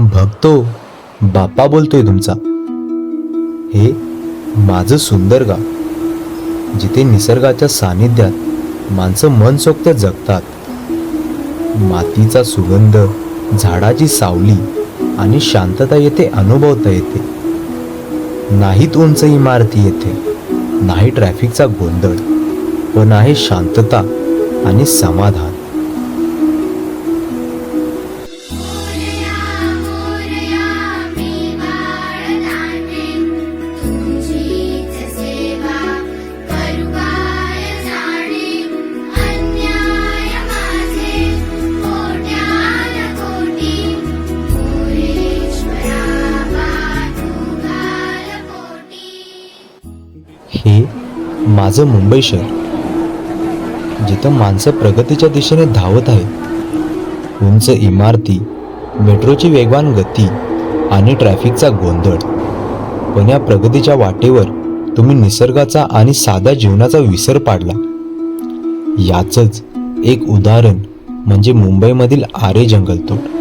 भक्तो हो, बाप्पा बोलतोय तुमचा. हे माझं सुंदर गाव. जिथे निसर्गाच्या सानिध्यात माणसं मनसोक्त जगतात. मातीचा सुगंध झाडाची सावली आणि शांतता येथे अनुभवता येते. नाहीत उंच इमारती येथे नाही ट्रॅफिकचा गोंधळ पण आहे शांतता आणि समाधान. हे माझं मुंबई शहर. जिथं माणसं प्रगतीच्या दिशेने धावत आहेत. उंच इमारती मेट्रोची वेगवान गती आणि ट्रॅफिकचा गोंधळ. पण या प्रगतीच्या वाटेवर तुम्ही निसर्गाचा आणि साध्या जीवनाचा विसर पाडला. याचंच एक उदाहरण म्हणजे मुंबईमधील आरे जंगलतोड.